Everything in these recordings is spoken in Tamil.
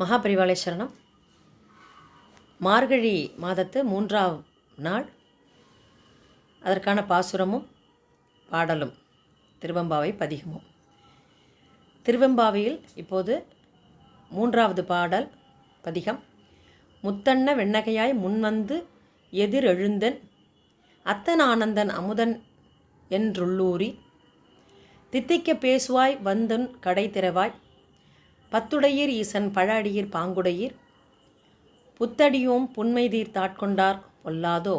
மகாபரிவாளை சரணம். மார்கழி மாதத்து மூன்றாம் நாள். அதற்கான பாசுரமும் பாடலும் திருவெம்பாவை பதிகமும். திருவெம்பாவையில் இப்போது மூன்றாவது பாடல் பதிகம். முத்தண்ண வெண்ணகையாய் முன்வந்து எதிர் எழுந்தன் அத்தன் ஆனந்தன் அமுதன் என்றுள்ளூரி தித்திக்க பேசுவாய் வந்தன் கடை திறவாய் பத்துடையீர் ஈசன் பழஅடியீர் பாங்குடையீர் புத்தடியோம் புன்மைதீர் தாட்கொண்டார் பொல்லாதோ?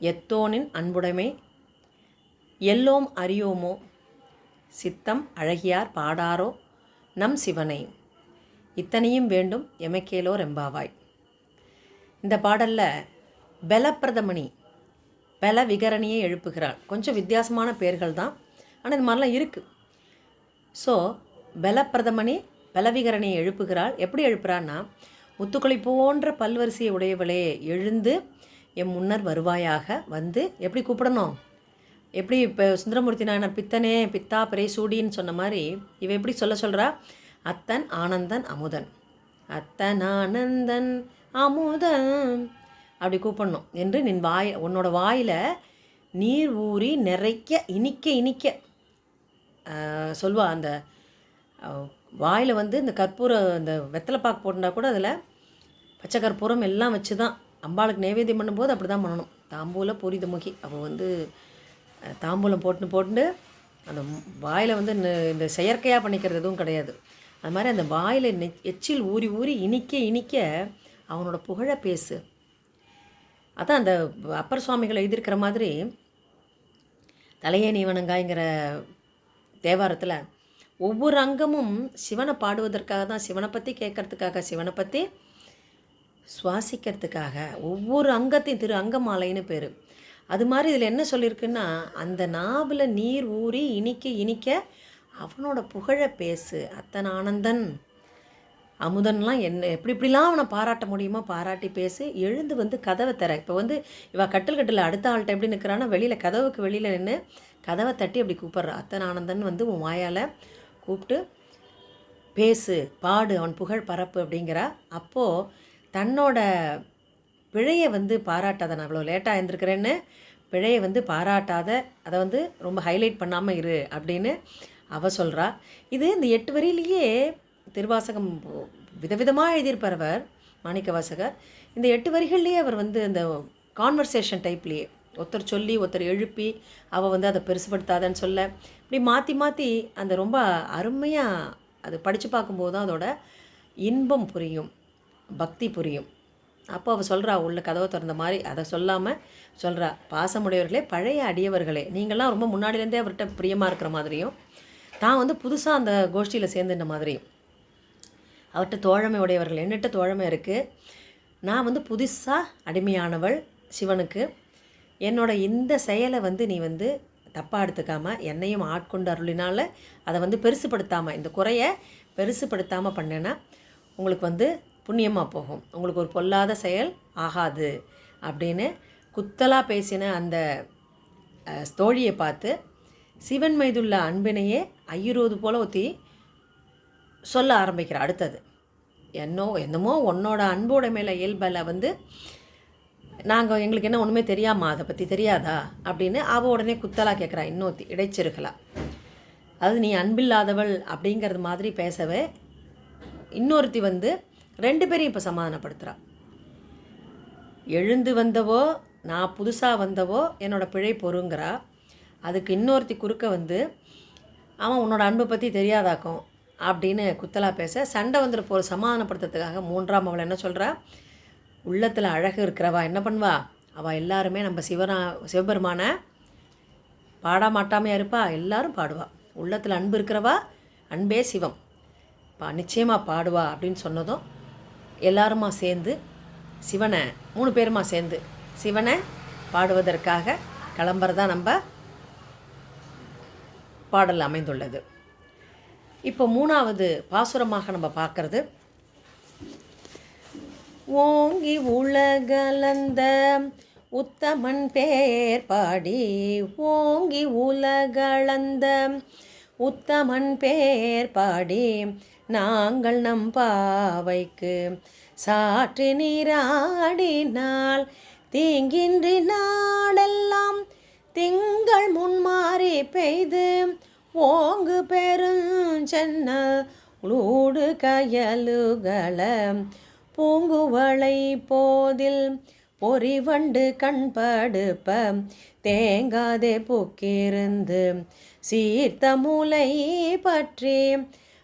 எத்தோனின் அன்புடைமை எல்லோம் அறியோமோ? சித்தம் அழகியார் பாடாரோ? நம் சிவனை இத்தனையும் வேண்டும் எமக்கேலோ ரெம்பாவாய் இந்த பாடலில் பலப்பிரதமணி பல விகரணியை எழுப்புகிறாள். கொஞ்சம் வித்தியாசமான பெயர்கள் தான் ஆனால் இது மாதிரிலாம் இருக்குது ஸோ பலப்பிரதமணி பலவிகரனை எழுப்புகிறாள். எப்படி எழுப்புறான்னா முத்துக்களை போன்ற பல்வரிசையை உடையவளே எழுந்து என் முன்னர் வருவாயாக வந்து எப்படி கூப்பிடணும்? எப்படி இப்போ சுந்தரமூர்த்தி நாயனார் பித்தனே பித்தா பிரே சூடின்னு சொன்ன மாதிரி இவ எப்படி சொல்ல சொல்கிறா அத்தன் ஆனந்தன் அமுதன். அத்தன் ஆனந்தன் அமுதன் அப்படி கூப்பிடணும் என்று நின் வாய் உன்னோட வாயில் நீர் ஊறி நிறைக்க இனிக்க இனிக்க சொல்வா அந்த வாயில் வந்து இந்த கற்பூரம் இந்த வெத்தலை பாக்கு போட்டுனா கூட அதில் பச்சை கற்பூரம் எல்லாம் வச்சு தான் அம்பாளுக்கு நைவேத்தியம் பண்ணும்போது அப்படி தான் பண்ணணும். தாம்பூல பூரித முகி. அவள் வந்து தாம்பூலம் போட்டு போட்டு அந்த வாயில் வந்து இந்த இந்த செயற்கையாக பண்ணிக்கிறது எதுவும் கிடையாது. அது மாதிரி அந்த வாயில் நெ எச்சில் ஊறி ஊறி இனிக்க இனிக்க அவனோட புகழை பேசு. அதான் அந்த அப்பர் சுவாமிகள் எழுதியிருக்கிற மாதிரி தலையே நீ வணங்காய்ங்கிற தேவாரத்தில் ஒவ்வொரு அங்கமும் சிவனை பாடுவதற்காக தான் சிவனை பற்றி கேட்கறதுக்காக சிவனை பற்றி சுவாசிக்கிறதுக்காக ஒவ்வொரு அங்கத்தையும் திரு அங்கமாலைன்னு பேர். அது மாதிரி இதில் என்ன சொல்லியிருக்குன்னா அந்த நாவில் நீர் ஊறி இனிக்க இனிக்க அவனோட புகழை பேசு அத்தன் ஆனந்தன். அமுதன்லாம் என்ன எப்படி இப்படிலாம் அவனை பாராட்ட முடியுமோ பாராட்டி பேசி எழுந்து வந்து கதவை தர. இப்போ வந்து இவள் கட்டில் கட்டில் அடுத்த ஆள்கிட்ட எப்படி நிற்கிறான்னா வெளியில் கதவுக்கு வெளியில் நின்று கதவை தட்டி அப்படி கூப்பிட்றா. அத்தன் ஆனந்தன் வந்து உன் வாயால் கூப்பிட்டு பேசு பாடு அவன் புகழ் பரப்பு அப்படிங்கிறா. அப்போது தன்னோட பிழையை வந்து பாராட்டாத நான் அவ்வளோ லேட்டாக இருந்திருக்கிறேன்னு பிழையை வந்து பாராட்டாத அதை வந்து ரொம்ப ஹைலைட் பண்ணாமல் இரு அப்படின்னு அவ சொல்கிறா இது இந்த எட்டு வரியிலேயே திருவாசகம் விதவிதமாக எழுதியிருப்பார் அவர் மாணிக்க வாசகர் இந்த எட்டு வரிகள்லேயே அவர் வந்து அந்த கான்வர்சேஷன் டைப்லேயே ஒருத்தர் சொல்லி ஒருத்தர் எழுப்பி அவள் வந்து அதை பெருசுப்படுத்தாதன்னு சொல்ல. இப்படி மாற்றி மாற்றி அந்த ரொம்ப அருமையாக அது படித்து பார்க்கும்போது தான் அதோட இன்பம் புரியும் பக்தி புரியும். அப்போ அவள் சொல்கிறா உள்ள கதவை திறந்த மாதிரி. அதை சொல்லாமல் சொல்கிறா பாசமுடையவர்களே பழைய அடியவர்களே. நீங்கள்லாம் ரொம்ப முன்னாடிலேருந்தே அவர்கிட்ட பிரியமாக இருக்கிற மாதிரியும் தான் வந்து புதுசாக அந்த கோஷ்டியில் சேர்ந்துட்ட மாதிரியும். அவர்கிட்ட தோழமை உடையவர்கள் என்னட்ட தோழமை இருக்குது நான் வந்து புதுசாக அடிமையானவள் சிவனுக்கு. என்னோட இந்த செயலை வந்து நீ வந்து தப்பாக எடுத்துக்காமல் என்னையும் ஆட்கொண்டு அருளினால அதை வந்து பெருசுப்படுத்தாமல் இந்த குறையை பெருசுப்படுத்தாமல் பண்ணேன்னா உங்களுக்கு வந்து புண்ணியமாக போகும். உங்களுக்கு ஒரு பொல்லாத செயல் ஆகாது. அப்படின்னு குத்தலாக பேசின அந்த தோழியை பார்த்து சிவன் மீதுள்ள அன்பினையே ஐயுறுவது போல ஒத்தி சொல்ல ஆரம்பிக்கிற அடுத்தது. என்னோ என்னமோ உன்னோட அன்போட மேலே இயல்பில் வந்து நாங்கள் எங்களுக்கு என்ன ஒன்றுமே தெரியாமா அதை பற்றி தெரியாதா? அப்படின்னு அவள் உடனே குத்தலாக கேட்குறா இன்னொருத்தி இடைச்சிருக்கலா. அதாவது நீ அன்பில்லாதவள் அப்படிங்கிறது மாதிரி பேசவே இன்னொருத்தி வந்து ரெண்டு பேரையும் இப்போ சமாதானப்படுத்துகிறா எழுந்து வந்தவோ நான் புதுசாக வந்தவோ என்னோடய பிழை பொறுங்கிறா. அதுக்கு இன்னொருத்தி குறுக்க வந்து அவன் உன்னோட அன்பை பற்றி தெரியாதாக்கும்? அப்படின்னு குத்தலா பேச சண்டை வந்துட போகிற சமாதானப்படுத்துறதுக்காக மூன்றாம் அவள் என்ன சொல்கிறா உள்ளத்தில் அழகு இருக்கிறவா? என்ன பண்ணுவா? அவள் எல்லாருமே நம்ம சிவனா சிவபெருமானை பாட இருப்பா? எல்லாரும் பாடுவா. உள்ளத்தில் அன்பு இருக்கிறவா? அன்பே சிவம். பா நிச்சயமாக பாடுவா அப்படின்னு சொன்னதும் எல்லாருமா சேர்ந்து சிவனை மூணு பேருமா சேர்ந்து சிவனை பாடுவதற்காக கிளம்புறதா நம்ம பாடல் அமைந்துள்ளது. இப்போ மூணாவது பாசுரமாக நம்ம பார்க்குறது ஓங்கி உலகலந்த உத்தமன் பேர் பாடி ஓங்கி உலகளந்த உத்தமன் பேர் பாடி நாங்கள் நம் பாவைக்கு சாற்று நீராடினால் தீங்கின்றி நாடெல்லாம் திங்கள் முன்மாறி பெய்து ஓங்கு பெருஞ்சென்னல் உளூடு கயலுகள பூங்குவளை போதில் பொறிவண்டு கண்படுப்ப தேங்காதே பூக்கிருந்து சீர்த்த மூலை பற்றி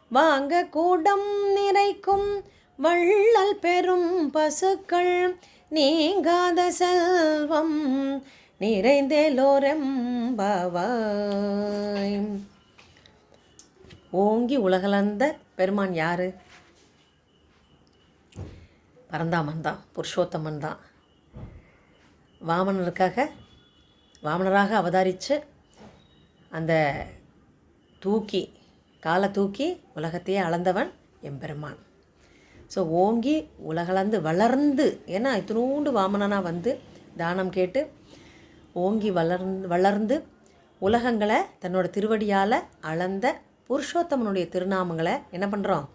வாங்க கூடம் நிறைக்கும் வள்ளல் பெரும் பசுக்கள் நீங்காத செல்வம் நிறைந்தேலோரெம்பவாய். ஓங்கி உலகளந்த பெருமான் யாரு? பரந்தாமன் தான் புருஷோத்தமன் தான். வாமனருக்காக வாமனராக அவதாரித்து அந்த தூக்கி காலை தூக்கி உலகத்தையே அளந்தவன் எம்பெருமான். ஸோ ஓங்கி உலகளந்து வளர்ந்து ஏன்னா இத்தினூண்டு வாமனனாக வந்து தானம் கேட்டு ஓங்கி வளர்ந்து வளர்ந்து உலகங்களை தன்னோட திருவடியால் அளந்த புருஷோத்தமனுடைய திருநாமங்களை என்ன பண்ணுறோம்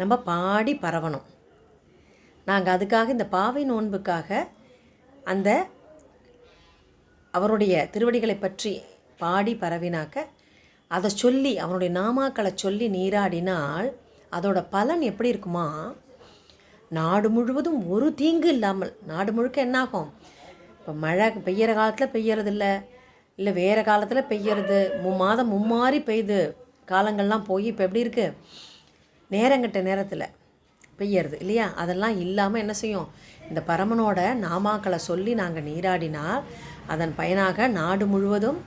நம்ம பாடி பரவணும். நாங்கள் அதுக்காக இந்த பாவை நோன்புக்காக அந்த அவருடைய திருவடிகளை பற்றி பாடி பரவினாக்க அதை சொல்லி அவனுடைய நாமாக்களை சொல்லி நீராடினால் அதோட பலன் எப்படி இருக்குமா? நாடு முழுவதும் ஒரு தீங்கு இல்லாமல் நாடு முழுக்க என்னாகும்? இப்போ மழை பெய்கிற காலத்தில் பெய்யறது இல்லை இல்லை வேறு காலத்தில் பெய்யறது மு மாதம் மும்மாறி பெய்யுது காலங்கள்லாம் போய் இப்போ எப்படி இருக்குது நேரங்கட்ட நேரத்தில். பெய்யறது இல்லையா? அதெல்லாம் இல்லாமல் என்ன செய்யும்? இந்த பரமனோட நாமாக்களை சொல்லி நாங்கள் நீராடினால் அதன் பயனாக நாடு முழுவதும்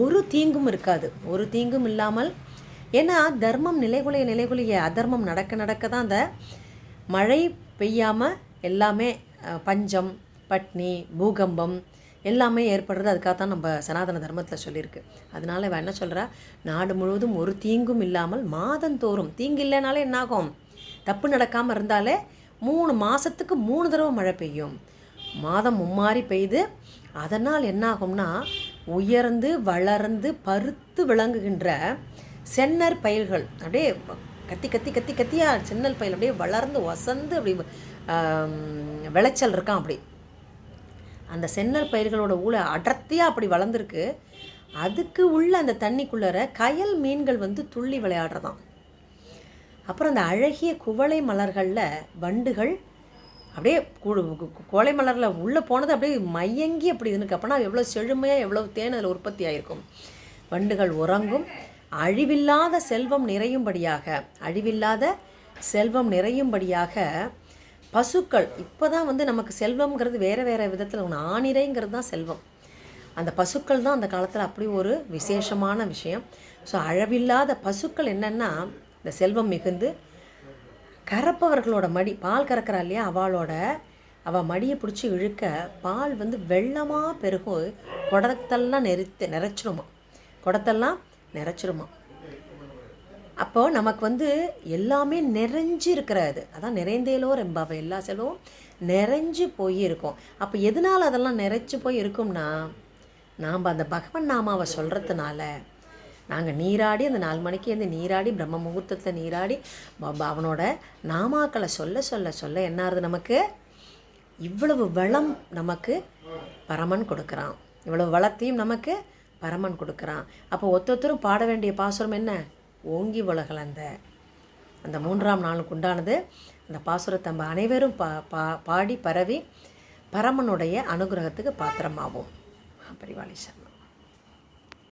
ஒரு தீங்கும் இருக்காது. ஒரு தீங்கும் இல்லாமல் ஏன்னா தர்மம் நிலைகுலைய நிலைகுலைய அதர்மம் நடக்க நடக்க தான் அந்த மழை பெய்யாமல் எல்லாமே பஞ்சம் பட்னி பூகம்பம் எல்லாமே ஏற்படுறது அதுக்காக தான் நம்ம சனாதன தர்மத்தில் சொல்லியிருக்கு. அதனால இவன் என்ன சொல்கிறா நாடு முழுவதும் ஒரு தீங்கும் இல்லாமல் மாதந்தோறும் தீங்கு இல்லைனாலே என்னாகும்? தப்பு நடக்காமல் இருந்தாலே மூணு மாதத்துக்கு மூணு தடவை மழை பெய்யும். மாதம் மும்மாறி பெய்து அதனால் என்னாகும்னா உயர்ந்து வளர்ந்து பருத்து விளங்குகின்ற சென்னர் பயிர்கள் அப்படியே கத்தி கத்தி கத்தி கத்தியா சென்னல் பயில் அப்படியே வளர்ந்து வசந்து அப்படி விளைச்சல் இருக்கான் அப்படி. அந்த சென்னல் பயிர்களோட ஊழ அடர்த்தியாக அப்படி வளர்ந்துருக்கு. அதுக்கு உள்ள அந்த தண்ணிக்குள்ளற கயல் மீன்கள் வந்து துள்ளி விளையாடுறதாம். அப்புறம் அந்த அழகிய குவளை மலர்களில் வண்டுகள் அப்படியே கு- கோலை மலரில் உள்ளே போனது அப்படியே மயங்கி அப்படி இருக்கு அப்போனா எவ்வளோ செழுமையாக எவ்வளோ தேன் அதில் உற்பத்தி ஆகிருக்கும் வண்டுகள் உறங்கும். அழிவில்லாத செல்வம் நிறையும்படியாக அழிவில்லாத செல்வம் நிறையும்படியாக பசுக்கள் இப்போ தான் வந்து நமக்கு செல்வம்ங்கிறது வேறு வேறு விதத்தில் ஒன்று ஆணிரைங்கிறது தான் செல்வம். அந்த பசுக்கள் தான் அந்த காலத்தில் அப்படி ஒரு விசேஷமான விஷயம். ஸோ அழவில்லாத பசுக்கள் என்னென்னா இந்த செல்வம் மிகுந்து கறப்பவர்களோட மடி பால் கறக்கிறா இல்லையா அவளோட அவள் மடியை பிடிச்சி இழுக்க பால் வந்து வெள்ளமாக பெருகும். குடத்தெல்லாம் நெறித்து நிறைச்சிருமா குடத்தெல்லாம் நிறைச்சிருமா அப்போ நமக்கு வந்து எல்லாமே நிறைஞ்சு இருக்கிறது அதான் நிறைந்தேலோ ரெம்பாவை எல்லா செல்வமும். நிறைஞ்சு போய் இருக்கும். அப்போ எதனால் அதெல்லாம் நிறைஞ்சு போய் இருக்கும்னா நாம் அந்த பகவன் நாமாவை சொல்கிறதுனால நாங்கள் நீராடி அந்த நாலு மணிக்கு வந்து நீராடி பிரம்ம முகூர்த்தத்தில் நீராடி அவனோட நாமாக்களை சொல்ல சொல்ல சொல்ல என்ன ஆகுது நமக்கு? இவ்வளவு வளம் நமக்கு பரமன் கொடுக்குறான். இவ்வளவு வளத்தையும் நமக்கு பரமன் கொடுக்குறான். அப்போ ஒத்தொத்தரும் பாட வேண்டிய பாசுரம் என்ன? ஓங்கி உலகளந்த அந்த. மூன்றாம் நாளுக்கு உண்டானது அந்த பாசுரத்தை நம்ம அனைவரும் பா பா பாடி பரவி பரமனுடைய அனுகிரகத்துக்கு பாத்திரமாகும் பரிவாளி சர்மா